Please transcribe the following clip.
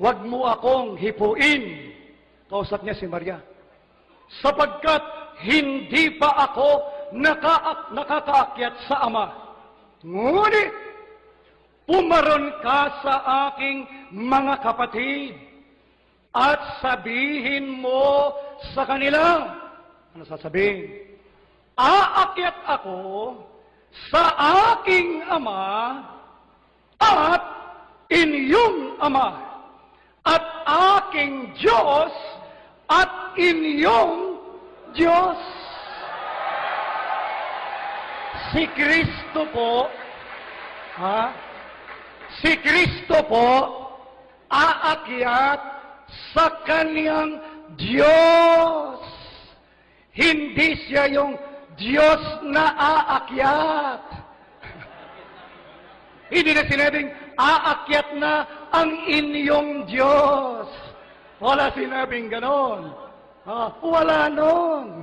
Huwag mo akong hipuin. Kausap niya si Maria. Sapagkat hindi pa ako naka nakakaakyat sa Ama. Ngunit, pumaron ka sa aking mga kapatid at sabihin mo sa kanila. Ano sasabihin? Aakyat ako sa aking Ama at inyong Ama at aking Diyos at inyong Diyos. Si Kristo po, ha? Si Kristo po, aakyat sa kanyang Diyos. Hindi siya yung Diyos na aakyat. Hindi na sinabing, aakyat na ang inyong Diyos. Wala sinabing ganon. Ah, wala nun.